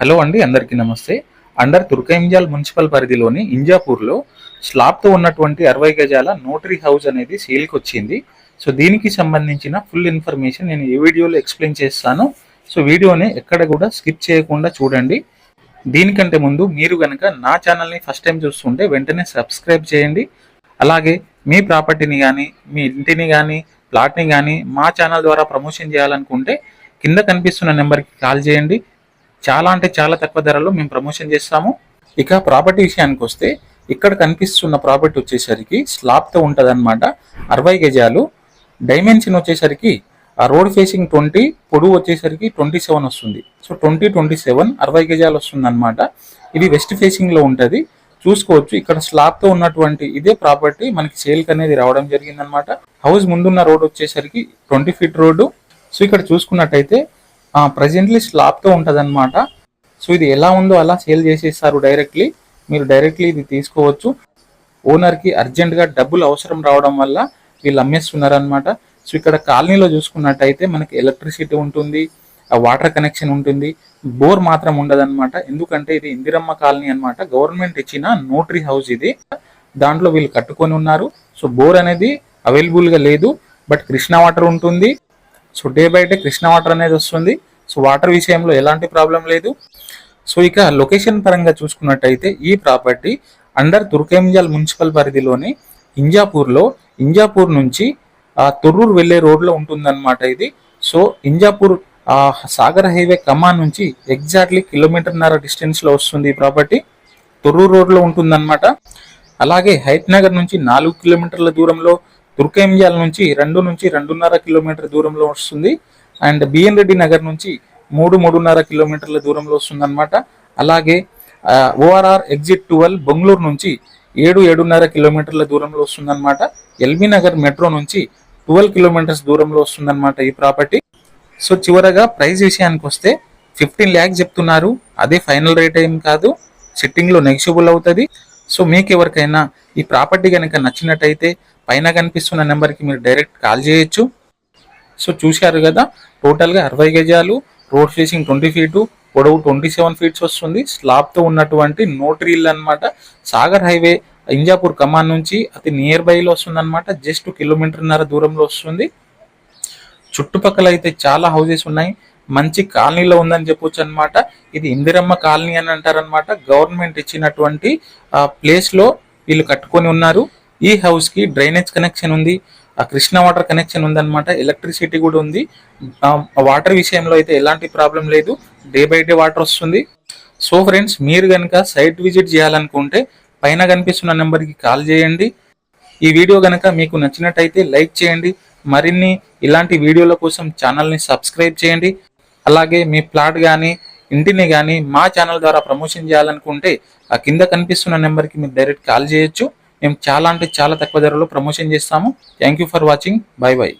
Hello అండి అందరికీ నమస్తే. అండర్ తుర్కయింజాల్ మున్సిపల్ పరిధిలోని ఇంజాపూర్లో స్లాబ్తో ఉన్నటువంటి అరవై గజాల నోటరీ హౌస్ అనేది సేల్కి వచ్చింది. సో దీనికి సంబంధించిన ఫుల్ ఇన్ఫర్మేషన్ నేను ఈ వీడియోలో ఎక్స్ప్లెయిన్ చేస్తాను. సో వీడియోని ఎక్కడ కూడా స్కిప్ చేయకుండా చూడండి. దీనికంటే ముందు మీరు కనుక నా ఛానల్ని ఫస్ట్ టైం చూస్తుంటే వెంటనే సబ్స్క్రైబ్ చేయండి. అలాగే మీ ప్రాపర్టీని కానీ మీ ఇంటిని కానీ ప్లాట్ని కానీ మా ఛానల్ ద్వారా ప్రమోషన్ చేయాలనుకుంటే కింద కనిపిస్తున్న నెంబర్కి కాల్ చేయండి. చాలా అంటే చాలా తక్కువ ధరలో మేము ప్రమోషన్ చేస్తాము. ఇక ప్రాపర్టీ విషయానికి వస్తే ఇక్కడ కనిపిస్తున్న ప్రాపర్టీ వచ్చేసరికి స్లాబ్తో ఉంటుంది అనమాట అరవై గజాలు. డైమెన్షన్ వచ్చేసరికి ఆ రోడ్ ఫేసింగ్ ట్వంటీ పొడవు వచ్చేసరికి ట్వంటీ సెవెన్ వస్తుంది. సో ట్వంటీ ట్వంటీ సెవెన్ అరవై గజాలు వస్తుంది అనమాట ఇది వెస్ట్ ఫేసింగ్లో చూసుకోవచ్చు ఇక్కడ స్లాబ్తో ఉన్నటువంటి ఇదే ప్రాపర్టీ మనకి సేల్ అనేది రావడం జరిగిందనమాట హౌస్ ముందున్న రోడ్ వచ్చేసరికి ట్వంటీ ఫీట్ రోడ్డు. సో ఇక్కడ చూసుకున్నట్టయితే ప్రజెంట్లీ స్లాబ్తో ఉంటది అనమాట సో ఇది ఎలా ఉందో అలా సేల్ చేసేస్తారు డైరెక్ట్లీ మీరు డైరెక్ట్లీ ఇది తీసుకోవచ్చు. ఓనర్కి డబ్బులు అవసరం రావడం వల్ల వీళ్ళు అమ్మేస్తున్నారనమాట సో ఇక్కడ కాలనీలో చూసుకున్నట్టయితే మనకి ఎలక్ట్రిసిటీ ఉంటుంది ఆ వాటర్ కనెక్షన్ ఉంటుంది. బోర్ మాత్రం ఉండదన్నమాట. ఎందుకంటే ఇది ఇందిరమ్మ కాలనీ అన్నమాట. గవర్నమెంట్ ఇచ్చిన నోటరీ హౌస్ ఇది. దాంట్లో వీళ్ళు కట్టుకొని ఉన్నారు. సో బోర్ అనేది అవైలబుల్గా లేదు. బట్ కృష్ణా వాటర్ ఉంటుంది. So day by day Krishna water అనేది వస్తుంది. సో వాటర్ విషయంలో ఎలాంటి ప్రాబ్లం లేదు. సో ఇక లొకేషన్ పరంగా చూసుకున్నట్టయితే ఈ ప్రాపర్టీ అండర్ తుర్కేంజల్ మున్సిపల్ పరిధిలోని ఇంజాపూర్లో ఇంజాపూర్ నుంచి తొర్రూరు వెళ్ళే రోడ్లో ఉంటుందన్నమాట ఇది. సో ఇంజాపూర్ సాగర్ హైవే కమాన్ నుంచి ఎగ్జాక్ట్లీ కిలోమీటర్న్నర డిస్టెన్స్లో వస్తుంది ఈ ప్రాపర్టీ. తొర్రూరు రోడ్లో ఉంటుందన్నమాట. అలాగే హైట్ నగర్ నుంచి నాలుగు కిలోమీటర్ల దూరంలో తుర్కేంజాల్ నుంచి రెండు నుంచి రెండున్నర కిలోమీటర్ దూరంలో వస్తుంది. అండ్ బిఎన్ రెడ్డి నగర్ నుంచి మూడు మూడున్నర కిలోమీటర్ల దూరంలో వస్తుందన్నమాట. అలాగే ఓఆర్ఆర్ ఎగ్జిట్ ట్వెల్వ్ బెంగళూరు నుంచి ఏడు ఏడున్నర కిలోమీటర్ల దూరంలో వస్తుందన్నమాట. ఎల్బీ నగర్ మెట్రో నుంచి ట్వెల్వ్ కిలోమీటర్స్ దూరంలో వస్తుందన్నమాట ఈ ప్రాపర్టీ. సో చివరగా ప్రైస్ విషయానికి వస్తే ఫిఫ్టీన్ ల్యాక్స్ చెప్తున్నారు. అదే ఫైనల్ రేట్ ఏం కాదు. సిట్టింగ్లో నెగిషియబుల్ అవుతుంది. సో మీకు ఎవరికైనా ఈ ప్రాపర్టీ కనుక నచ్చినట్టయితే పైన కనిపిస్తున్న నెంబర్కి మీరు డైరెక్ట్ కాల్ చేయొచ్చు. సో చూశారు కదా టోటల్గా అరవై గజాలు రోడ్ ఫేసింగ్ ట్వంటీ ఫీటు పొడవు ట్వంటీ సెవెన్ ఫీట్స్ వస్తుంది. స్లాబ్తో ఉన్నటువంటి నోటరీ ఇల్లు అనమాట సాగర్ హైవే ఇంజాపూర్ కమాన్ నుంచి అతి నియర్ బైలో వస్తుంది అనమాట జస్ట్ కిలోమీటర్న్నర దూరంలో వస్తుంది. చుట్టుపక్కల అయితే చాలా హౌసెస్ ఉన్నాయి. మంచి కాలనీలో ఉందని చెప్పొచ్చు అనమాట ఇది ఇందిరమ్మ కాలనీ అని అంటారనమాట గవర్నమెంట్ ఇచ్చినటువంటి ఆ ప్లేస్లో వీళ్ళు కట్టుకొని ఉన్నారు. ఈ హౌస్కి డ్రైనేజ్ కనెక్షన్ ఉంది. ఆ కృష్ణ వాటర్ కనెక్షన్ ఉందన్నమాట. ఎలక్ట్రిసిటీ కూడా ఉంది. వాటర్ విషయంలో అయితే ఎలాంటి ప్రాబ్లం లేదు. డే బై డే వాటర్ వస్తుంది. సో ఫ్రెండ్స్ మీరు కనుక సైట్ విజిట్ చేయాలనుకుంటే పైన కనిపిస్తున్న నెంబర్కి కాల్ చేయండి. ఈ వీడియో కనుక మీకు నచ్చినట్టయితే లైక్ చేయండి. మరిన్ని ఇలాంటి వీడియోల కోసం ఛానల్ని సబ్స్క్రైబ్ చేయండి. అలాగే మీ ప్లాట్ కానీ ఇంటిని కానీ మా ఛానల్ ద్వారా ప్రమోషన్ చేయాలనుకుంటే ఆ కింద కనిపిస్తున్న నెంబర్కి మీరు డైరెక్ట్ కాల్ చేయొచ్చు. మేము చాలా అంటే చాలా తక్కువ ధరలో ప్రమోషన్ చేస్తాము. Thank you for watching. Bye bye.